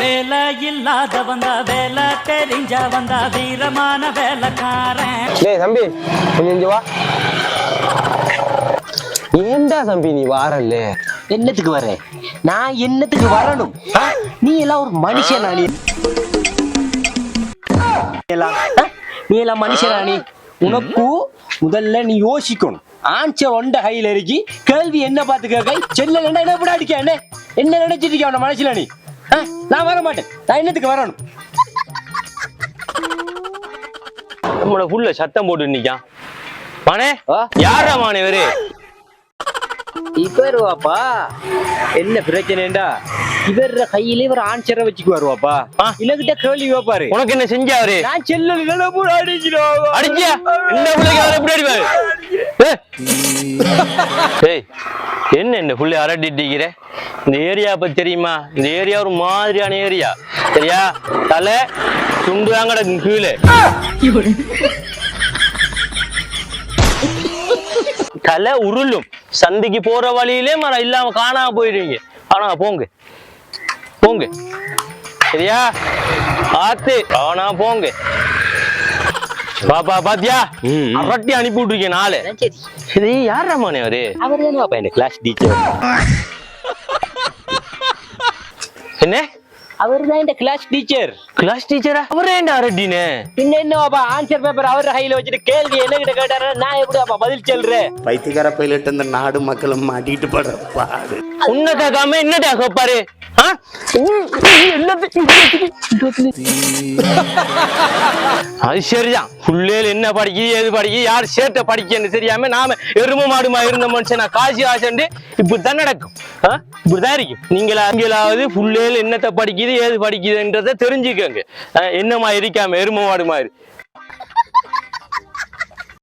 வேலை இல்லாத வந்தா வேலை தெரிஞ்ச வந்தா வீரமான வேலைக்காரன். டேய் தம்பி கொஞ்சம் இங்க வா. ஏன்டா தம்பி நீ வாரல்ல? என்னத்துக்கு வர? நான் என்னத்துக்கு வரணும்? நீ எல்லாம் ஒரு மனுஷனா நீ? எல்லாம்? நீ எல்லாம் மனுஷனா நீ? உனக்கு முதல்ல நீ யோசிக்கணும். ஆன்சர் ஒண்ட கையில இருக்கி கேள்வி என்ன பார்த்து கேட்க செல்ல என்ன கூட அடிக்க என்ன? என்ன நினைச்சிட்டு இருக்க அவன மனசுல நீ? நான் வர மாட்டேன். நான் என்னத்துக்கு வரணும்? நம்மள புள்ள சத்தம் போட்டு நிக்கான் மானே? யாரா மானே இவரு? இப்ப வருவாப்பா என்ன பிரச்சனைடா? இவர் கையில இவர் ஆன்சரை வச்சுக்கு வருவாப்பா. இல்லகிட்ட கேள்வி வைப்பாரு உனக்கு என்ன செஞ்சா அவரு? நான் செல்ல கூட அடிக்கிறோம் அடிச்சியா? என்ன பிள்ளைக்கு அவரை எப்படி அடிப்பாரு? என்ன இந்த புள்ளை அரட்டிட்டிக்கிற இந்த ஏரியா பத்தி தெரியுமா? இந்த ஏரியா ஒரு மாதிரியான ஏரியா. சரியா? தலை துண்டு வாங்கட கீழே. தலை உருளும். சந்திக்கு போற வழியிலே மரம் இல்லாம காணாம போயிடுவீங்க. ஆனா போங்க. போங்க. சரியா? ஆத்து ஆனா போங்க. பாப்பா பாத்தியா? அரட்டி அனுப்பி விட்டுருக்கேன் நாலு சரி இது யாரா மானே அவரு? அவர் தானே. பாப்பா இந்த கிளாஸ் டீச்சர் என்ன? அவர் தான் இந்த கிளாஸ் டீச்சர் கிளாஸ் டீச்சரா அவரே என்ன அரட்டினே? பின்ன என்ன பாப்பா ஆன்சர் பேப்பர் அவர் கையில வச்சுட்டு கேள்வி என்ன கிட்ட கேட்டாரு நான் எப்படி பாப்பா பதில் சொல்றேன்? பைத்தியக்கார பைலட் இந்த நாடு மக்களும் மாட்டிட்டு படுற பாடு உன்னை கேட்காம என்னடா கேப்பாரு? அது சரிதான். புள்ளையில என்ன படிக்குது ஏது படிக்குது யார் சேட்டை படிக்கன்னு தெரியாம நாம எரும மாடுமா இருந்த மனுஷன் நான் காசி ஆசண்டு இப்படித்தான் நடக்கும். இப்படிதான் இருக்கும் நீங்களா நீங்களாவது புள்ளையில என்னத்தை படிக்குது ஏது படிக்குதுன்றதை தெரிஞ்சுக்கோங்க. என்னமா இருக்காம எரும மாடு மாதிரி